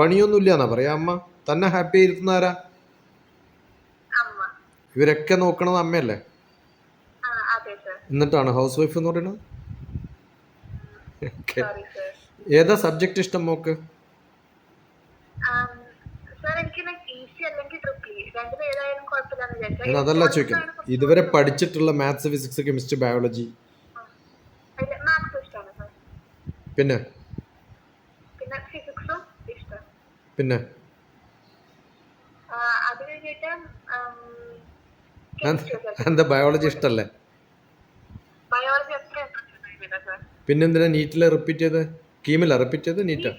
പണിയൊന്നുമില്ല എന്നാ പറയാ അമ്മ? തന്നെ ഹാപ്പി ആയിരുന്ന ആരാ ഇവരൊക്കെ നോക്കണത് അമ്മയല്ലേ? എന്നിട്ടാണ് ഹൗസ് വൈഫ് എന്ന് പറയുന്നത്? ഏതാ സബ്ജക്ട് ഇഷ്ടം മോക്ക് ഞാൻ അതല്ല ചോദിക്കാം ഇതുവരെ പഠിച്ചിട്ടുള്ള മാത്സ് ഫിസിക്സ് കെമിസ്ട്രി ബയോളജി പിന്നെ? പിന്നെ? എന്താ ബയോളജി ഇഷ്ടല്ലേ? പിന്നെന്തിനാ നീറ്റിലെ റിപ്പീറ്റ് ചെയ്ത്? കീമില്ല റിപ്പീറ്റ് ചെയ്ത് നീറ്റാ?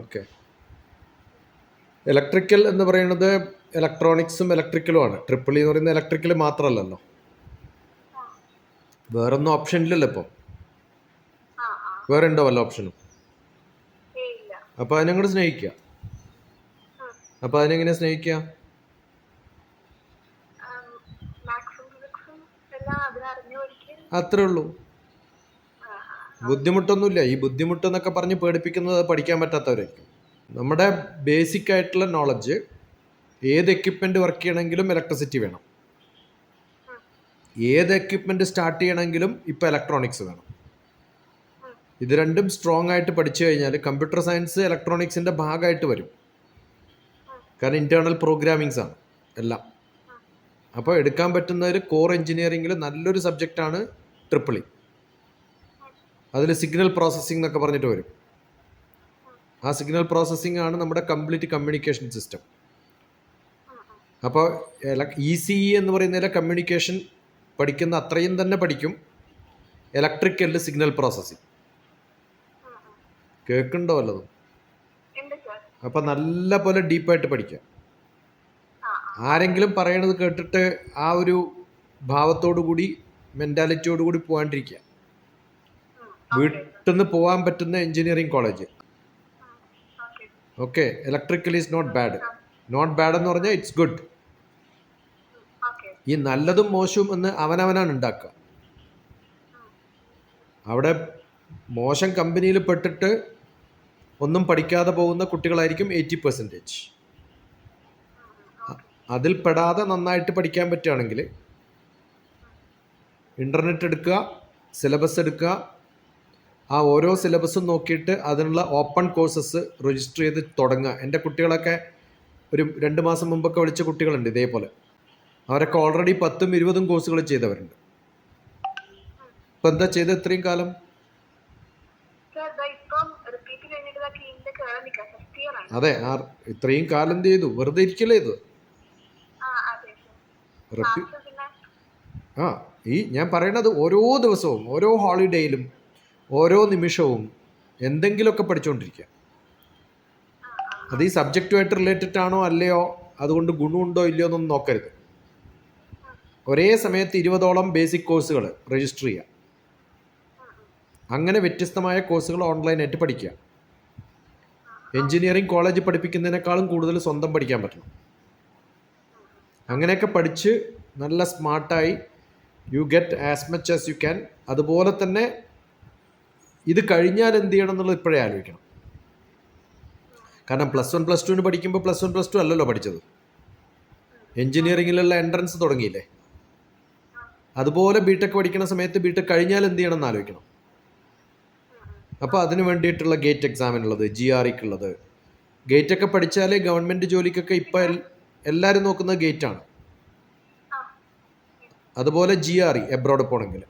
ഓക്കെ ഇലക്ട്രിക്കൽ എന്ന് പറയുന്നത് ഇലക്ട്രോണിക്സും ഇലക്ട്രിക്കലും ആണ്. ട്രിപ്പിൾ എന്ന് പറയുന്നത് ഇലക്ട്രിക്കൽ മാത്രമല്ലല്ലോ. വേറൊന്നും ഓപ്ഷൻ ഇല്ലല്ലോ ഇപ്പോൾ വേറെ ഉണ്ടോ വല്ല ഓപ്ഷനും ഏ അതിനെ അതിനങ്ങോട്ട് സ്നേഹിക്കുക അപ്പോൾ അതിനെങ്ങനെ സ്നേഹിക്കുക അത്രേ ഉള്ളൂ. ബുദ്ധിമുട്ടൊന്നുമില്ല. ഈ ബുദ്ധിമുട്ട് എന്നൊക്കെ പറഞ്ഞ് പേടിപ്പിക്കുന്നത് പഠിക്കാൻ പറ്റാത്തവരായിരിക്കും. നമ്മുടെ ബേസിക് ആയിട്ടുള്ള നോളജ് ഏത് എക്യുപ്മെന്റ് വർക്ക് ചെയ്യണമെങ്കിലും ഇലക്ട്രിസിറ്റി വേണം. ഏത് എക്യുപ്മെന്റ് സ്റ്റാർട്ട് ചെയ്യണമെങ്കിലും ഇപ്പൊ ഇലക്ട്രോണിക്സ് വേണം. ഇത് രണ്ടും സ്ട്രോങ് ആയിട്ട് പഠിച്ചു കഴിഞ്ഞാൽ കമ്പ്യൂട്ടർ സയൻസ് ഇലക്ട്രോണിക്സിന്റെ ഭാഗമായിട്ട് വരും. കാരണം ഇന്റേർണൽ പ്രോഗ്രാമിങ്സ് ആണ് എല്ലാം. അപ്പോൾ എടുക്കാൻ പറ്റുന്ന ഒരു കോർ എഞ്ചിനീയറിംഗിൽ നല്ലൊരു സബ്ജക്റ്റാണ് ട്രിപ്പിളി അതിൽ സിഗ്നൽ പ്രോസസ്സിംഗ് എന്നൊക്കെ പറഞ്ഞിട്ട് വരും. ആ സിഗ്നൽ പ്രോസസ്സിംഗ് ആണ് നമ്മുടെ കംപ്ലീറ്റ് കമ്മ്യൂണിക്കേഷൻ സിസ്റ്റം അപ്പോൾ ഇ സി ഇ എന്ന് പറയുന്നതിലെ കമ്മ്യൂണിക്കേഷൻ പഠിക്കുന്ന അത്രയും തന്നെ പഠിക്കും. ഇലക്ട്രിക്കലിൽ സിഗ്നൽ പ്രോസസ്സിംഗ് കേൾക്കുന്നുണ്ടോ വല്ലതും? അപ്പൊ നല്ല പോലെ ഡീപ്പായിട്ട് പഠിക്കാം. ആരെങ്കിലും പറയണത് കേട്ടിട്ട് ആ ഒരു ഭാവത്തോടു കൂടി മെന്റാലിറ്റിയോട് കൂടി പോകാണ്ടിരിക്കുക. വീട്ടിൽ നിന്ന് പോകാൻ പറ്റുന്ന engineering college. Okay. Electrical is not bad not bad എന്ന് പറഞ്ഞാൽ ഇറ്റ്സ് ഗുഡ് ഈ നല്ലതും മോശവും എന്ന് അവനവനാണ് ഉണ്ടാക്കുക. അവിടെ മോശം കമ്പനിയിൽ പെട്ടിട്ട് ഒന്നും പഠിക്കാതെ പോകുന്ന കുട്ടികളായിരിക്കും എയ്റ്റി പെർസെന്റേജ്. അതിൽ പെടാതെ നന്നായിട്ട് പഠിക്കാൻ പറ്റുകയാണെങ്കിൽ ഇന്റർനെറ്റ് എടുക്കുക സിലബസ് എടുക്കുക ആ ഓരോ സിലബസും നോക്കിയിട്ട് അതിനുള്ള ഓപ്പൺ കോഴ്സസ് രജിസ്റ്റർ ചെയ്ത് തുടങ്ങുക. എന്റെ കുട്ടികളൊക്കെ ഒരു രണ്ട് മാസം മുമ്പൊക്കെ വിളിച്ച കുട്ടികളുണ്ട് ഇതേപോലെ. അവരൊക്കെ ഓൾറെഡി പത്തും ഇരുപതും കോഴ്സുകൾ ചെയ്തവരുണ്ട്. ഇപ്പം എന്താ ചെയ്ത് ഇത്രയും കാലം സർ ദാ ഇപ്പം റിപ്പീറ്റ് കഴിഞ്ഞിട്ട് ഇതാ കീമിന്റെ കയറി നിൽക്കാം ഫസ്റ്റ് ഇയർ ആണ് അതെ ആ ഇത്രയും കാലം ചെയ്തു? വെറുതെ ഇരിക്കല്ലേ ഇത്? ആ ഈ ഞാൻ പറയണത് ഓരോ ദിവസവും ഓരോ ഹോളിഡേയിലും ഓരോ നിമിഷവും എന്തെങ്കിലുമൊക്കെ പഠിച്ചുകൊണ്ടിരിക്കുക അത് ഈ സബ്ജക്റ്റുമായിട്ട് റിലേറ്റഡ് ആണോ അല്ലയോ? അതുകൊണ്ട് ഗുണമുണ്ടോ ഇല്ലയോ എന്നൊന്നും നോക്കരുത്. ഒരേ സമയത്ത് ഇരുപതോളം ബേസിക് കോഴ്സുകൾ രജിസ്റ്റർ ചെയ്യുക. അങ്ങനെ വ്യത്യസ്തമായ കോഴ്സുകൾ ഓൺലൈനായിട്ട് പഠിക്കുക. എഞ്ചിനീയറിംഗ് കോളേജ് പഠിപ്പിക്കുന്നതിനേക്കാളും കൂടുതൽ സ്വന്തം പഠിക്കാൻ പറ്റണം. അങ്ങനെയൊക്കെ പഠിച്ച് നല്ല സ്മാർട്ടായി you get as much as you can അതുപോലെ തന്നെ ഇത് കഴിഞ്ഞാൽ എന്ത് ചെയ്യണം എന്നുള്ളത് ഇപ്പോഴേ ആലോചിക്കണം. കാരണം പ്ലസ് വൺ പ്ലസ് ടുവിന് പഠിക്കുമ്പോൾ പ്ലസ് വൺ പ്ലസ് ടു അല്ലല്ലോ പഠിച്ചത്. എഞ്ചിനീയറിങ്ങിലുള്ള എൻട്രൻസ് തുടങ്ങിയില്ലേ? അതുപോലെ ബി ടെക് പഠിക്കുന്ന സമയത്ത് ബി ടെക് കഴിഞ്ഞാൽ എന്ത് ചെയ്യണം എന്ന് ആലോചിക്കണം. അപ്പോൾ അതിന് വേണ്ടിയിട്ടുള്ള ഗേറ്റ് എക്സാമിനുള്ളത് ജി ആർ ഇക്കുള്ളത് ഗേറ്റൊക്കെ പഠിച്ചാലേ ഗവൺമെന്റ് ജോലിക്കൊക്കെ ഇപ്പം എല്ലാവരും നോക്കുന്നത് ഗേറ്റാണ് അതുപോലെ ജി ആർ ഇ എബ്രോഡ് പോണെങ്കിൽ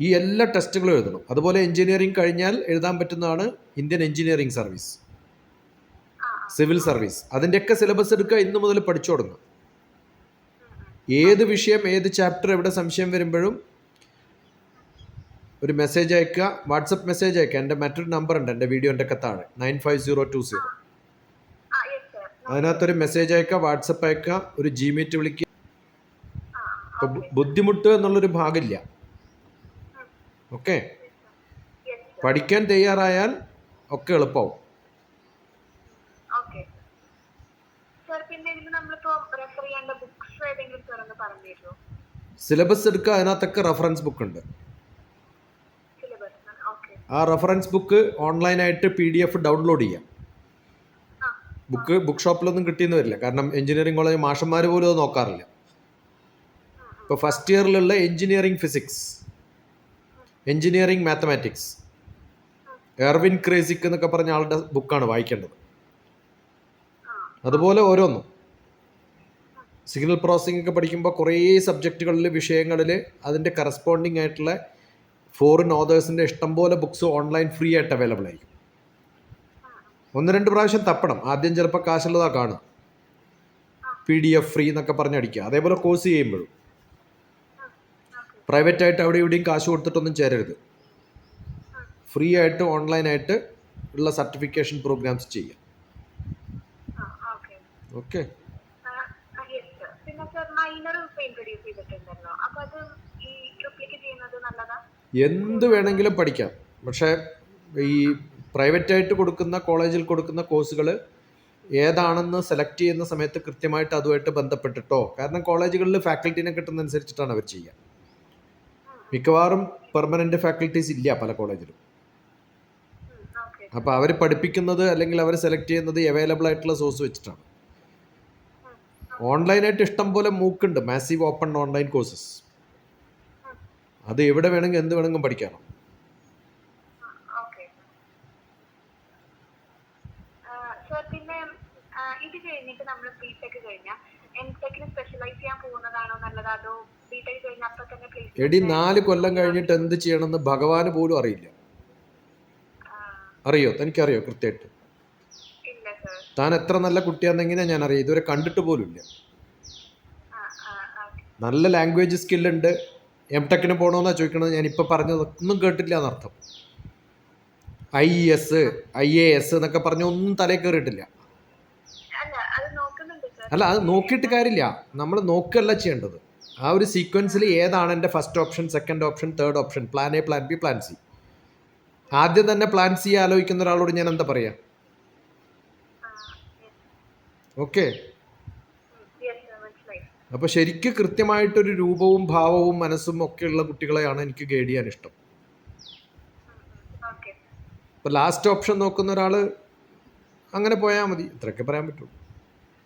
ഈ എല്ലാ ടെസ്റ്റുകളും എഴുതണം. അതുപോലെ എഞ്ചിനീയറിംഗ് കഴിഞ്ഞാൽ എഴുതാൻ പറ്റുന്നതാണ് Indian engineering service civil service അതിന്റെയൊക്കെ സിലബസ് എടുക്കുക ഇന്ന് മുതൽ പഠിച്ചു തുടങ്ങുക ഏത് വിഷയം ഏത് ചാപ്റ്റർ എവിടെ സംശയം വരുമ്പോഴും ഒരു മെസ്സേജ് അയക്കുക. വാട്സപ്പ് മെസ്സേജ് അയക്കുക. എന്റെ മറ്റൊരു നമ്പർ ഉണ്ട്. എന്റെ വീഡിയോന്റെ ഒക്കെ താഴെ. Nine five zero two zero അതിനകത്തൊരു മെസ്സേജ് അയക്കുക വാട്സപ്പ് അയക്കുക ഒരു ജിമീറ്റ് വിളിക്കുക. അപ്പോൾ ഇപ്പൊ ബുദ്ധിമുട്ട് എന്നുള്ളൊരു ഭാഗമില്ല. ഓക്കെ പഠിക്കാൻ തയ്യാറായാൽ ഒക്കെ എളുപ്പമാവും സിലബസ് എടുക്കുക അതിനകത്തൊക്കെ റഫറൻസ് ബുക്ക് ഉണ്ട്. ആ റെഫറൻസ് ബുക്ക് ഓൺലൈനായിട്ട് പി ഡി എഫ് ഡൗൺലോഡ് ചെയ്യാം ബുക്ക് ബുക്ക് ഷോപ്പിലൊന്നും കിട്ടിയെന്ന് വരില്ല. കാരണം എഞ്ചിനീയറിംഗ് കോളേജ് മാഷന്മാർ പോലും അത് നോക്കാറില്ല. ഇപ്പോൾ first ഇയറിലുള്ള engineering physics engineering mathematics Erwin Kreyszig എന്നൊക്കെ പറഞ്ഞ ആളുടെ ബുക്കാണ് വായിക്കേണ്ടത്. അതുപോലെ ഓരോന്നും. സിഗ്നൽ പ്രോസസ്സിംഗ് ഒക്കെ പഠിക്കുമ്പോൾ കുറേ സബ്ജക്റ്റുകളിൽ വിഷയങ്ങളിൽ അതിന്റെ കറസ്പോണ്ടിങ് ആയിട്ടുള്ള ഫോറിൻ ഓതേഴ്സിന്റെ ഇഷ്ടംപോലെ ബുക്സ് ഓൺലൈൻ ഫ്രീ ആയിട്ട് അവൈലബിൾ ആയിരിക്കും. ഒന്ന് രണ്ട് പ്രാവശ്യം തപ്പണം. ആദ്യം ചിലപ്പോൾ കാശുള്ളതാ കാണും പി ഡി എഫ് ഫ്രീ എന്നൊക്കെ പറഞ്ഞടിക്കുക അതേപോലെ കോഴ്സ് ചെയ്യുമ്പോഴും. പ്രൈവറ്റ് ആയിട്ട് അവിടെ ഇവിടെയും കാശ് കൊടുത്തിട്ടൊന്നും ചേരരുത്. ഫ്രീ ആയിട്ട് ഓൺലൈനായിട്ട് ഉള്ള സർട്ടിഫിക്കേഷൻ പ്രോഗ്രാംസ് ചെയ്യാം ഓക്കെ മൈനർ ഇൻട്രൊഡ്യൂസ് ചെയ്തിട്ടുണ്ടല്ലോ. അപ്പൊ അത് ഈ ട്രിപ്പിലേക്ക് ചെയ്യുന്നത് നല്ലതാ? എന്ത് വേണമെങ്കിലും പഠിക്കാം. പക്ഷേ ഈ പ്രൈവറ്റായിട്ട് കൊടുക്കുന്ന കോളേജിൽ കൊടുക്കുന്ന കോഴ്സുകൾ ഏതാണെന്ന് സെലക്ട് ചെയ്യുന്ന സമയത്ത് കൃത്യമായിട്ട് അതുമായിട്ട് ബന്ധപ്പെട്ടിട്ടോ? കാരണം കോളേജുകളിൽ ഫാക്കൽറ്റീനെ കിട്ടുന്നതനുസരിച്ചിട്ടാണ് അവർ ചെയ്യുക. മിക്കവാറും പെർമനന്റ് ഫാക്കൽറ്റീസ് ഇല്ല പല കോളേജിലും. അപ്പോൾ അവർ പഠിപ്പിക്കുന്നത് അല്ലെങ്കിൽ അവർ സെലക്ട് ചെയ്യുന്നത് അവൈലബിൾ ആയിട്ടുള്ള സോഴ്സ് വെച്ചിട്ടാണ്. ഓൺലൈനായിട്ട് ഇഷ്ടം പോലെ മൂക്കുണ്ട് മാസീവ് ഓപ്പൺ ഓൺലൈൻ കോഴ്സസ് അത് എവിടെ വേണമെങ്കിൽ എന്ത് വേണമെങ്കിലും പഠിക്കാം പിന്നെ ഇത് കഴിഞ്ഞിട്ട് നമ്മൾ കഴിഞ്ഞാൽ സ്പെഷ്യലൈസ് ചെയ്യാൻ പോകുന്നതാണോ നല്ലത്? അതോ കഴിഞ്ഞ അപ്പൊ തന്നെ പ്ലേസ് എടി നാല് കൊല്ലം കഴിഞ്ഞിട്ട് എന്ത് ചെയ്യണമെന്ന് ഭഗവാന് പോലും അറിയില്ല. അറിയോ? തനിക്കറിയോ? കൃത്യമായിട്ട്. താൻ എത്ര നല്ല കുട്ടിയാന്നെങ്ങനെ ഞാൻ അറിയാം ഇതുവരെ കണ്ടിട്ട് പോലും ഇല്ല നല്ല ലാംഗ്വേജ് സ്കില്ലുണ്ട് എം ടെക്കിന് പോകണമെന്നാണ് ചോദിക്കണത്? ഞാൻ ഇപ്പോൾ പറഞ്ഞതൊന്നും കേട്ടില്ല എന്നർത്ഥം I S I A S എന്നൊക്കെ പറഞ്ഞ ഒന്നും തലയിൽ കയറിയിട്ടില്ല അല്ല അത് നോക്കിയിട്ട് കാര്യമില്ല. നമ്മൾ നോക്കുകയല്ല ചെയ്യേണ്ടത്. ആ ഒരു സീക്വൻസിൽ ഏതാണ് എന്റെ first option second option third option plan A plan B plan C ആദ്യം തന്നെ പ്ലാൻ സി ആലോചിക്കുന്ന ഒരാളോട് ഞാൻ എന്താ പറയുക ഓക്കെ അപ്പോൾ ശരിക്കും കൃത്യമായിട്ടൊരു രൂപവും ഭാവവും മനസ്സും ഒക്കെ ഉള്ള കുട്ടികളെയാണ് എനിക്ക് ഗൈഡ് ചെയ്യാൻ ഇഷ്ടം. ഇപ്പൊ ലാസ്റ്റ് ഓപ്ഷൻ നോക്കുന്ന ഒരാൾ അങ്ങനെ പോയാൽ മതി. ഇത്രയൊക്കെ പറയാൻ പറ്റുള്ളൂ.